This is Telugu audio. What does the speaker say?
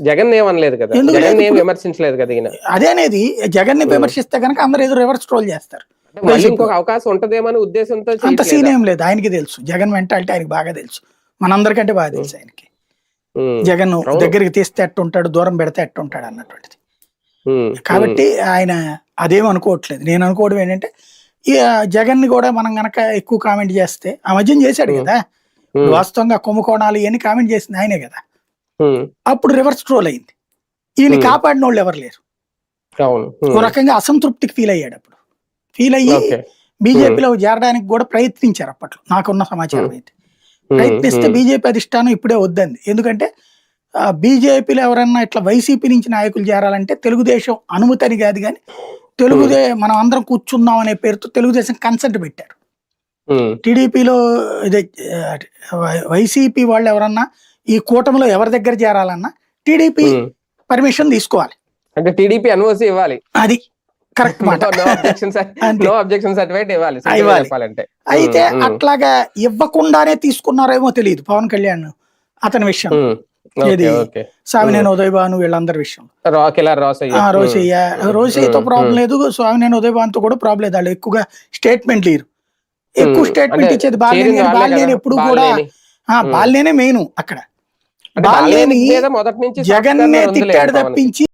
జగన్ ఏమనలేదు కదా. జగన్ ఏం? విమర్శించలేదు కదా ఈయన. అదేనేది జగన్ని విమర్శిస్తే కనుక అందరు ఏదో రివర్స్ ట్రోల్ చేస్తారు. ఇంకొక అవకాశం ఉంటదేమో అనే ఉద్దేశంతో అంత? సీన్ ఏం లేదు. ఆయనకి తెలుసు. జగన్ మెంటాలిటీ ఆయనకి బాగా తెలుసు. మనందరికంటే బాగా తెలుసు ఆయనకి. జగన్. దగ్గరికి తీస్తే ఎట్టుంటాడు? దూరం పెడితే ఎట్టుంటాడు అన్నటువంటిది. ఉమ్, కాబట్టి ఆయన అదేం అనుకోవట్లేదు. నేను అనుకోవడం ఏంటంటే ఈ జగన్ని కూడా మనం గనక ఎక్కువ కామెంట్ చేస్తే ఆ మధ్యన చేశాడు. కదా? వాస్తవంగా కుంభకోణాలు ఇవన్నీ కామెంట్ చేసింది ఆయనే కదా? అప్పుడు రివర్స్ ట్రోల్ అయింది. ఈయన. కాపాడిన వాళ్ళు ఎవరు లేరు. ఒక రకంగా అసంతృప్తికి ఫీల్ అయ్యాడు అప్పుడు. ఫీల్ అయ్యి బీజేపీలో చేరడానికి కూడా ప్రయత్నించారు అప్పట్లో. నాకున్న సమాచారం అయితే ప్రయత్నిస్తే బీజేపీ అధిష్టానం ఇప్పుడే వద్దంది. ఎందుకంటే బీజేపీలో ఎవరన్నా ఇట్లా వైసీపీ నుంచి నాయకులు చేరాలంటే తెలుగుదేశం అనుమతి అని కాదు కానీ తెలుగుదే మనం అందరం కూర్చుందాం అనే పేరుతో తెలుగుదేశం కన్సెంట్ పెట్టారు. టీడీపీలో ఇదే వైసీపీ వాళ్ళు ఎవరన్నా ఈ కూటమిలో ఎవరి దగ్గర చేరాలన్నా టీడీపీ. పర్మిషన్ తీసుకోవాలి. అంటే టీడీపీ ఎన్ఓసి ఇవ్వాలి. అది కరెక్ట్ మాట. నో అబ్జెక్షన్ సర్టిఫికేట్ ఇవ్వాలి. చెప్పాలంటే. అయితే అట్లాగా ఇవ్వకుండానే తీసుకున్నారేమో తెలియదు. పవన్ కళ్యాణ్ అతని విషయం. ఏది? ఉదయభాను వీళ్ళందరి విషయం. రాసయ్య. రోసయ్యతో ప్రాబ్లం. లేదు. స్వామినేని ఉదయభాన్తో కూడా ప్రాబ్లం లేదు. వాళ్ళు ఎక్కువగా స్టేట్మెంట్ లేరు. ఎక్కువ స్టేట్మెంట్ ఇచ్చేది బాలేని చేరింది వాళ్ళే బాలేని కదా, ఎప్పుడు కూడా బాలేని. ఆ, ఉమ్. బాలేనే మెయిన్ అక్కడ. మొదటి నుంచి జగన్ సంస్కరణ నే ఉందిలే తిట్టాడు. తప్పించి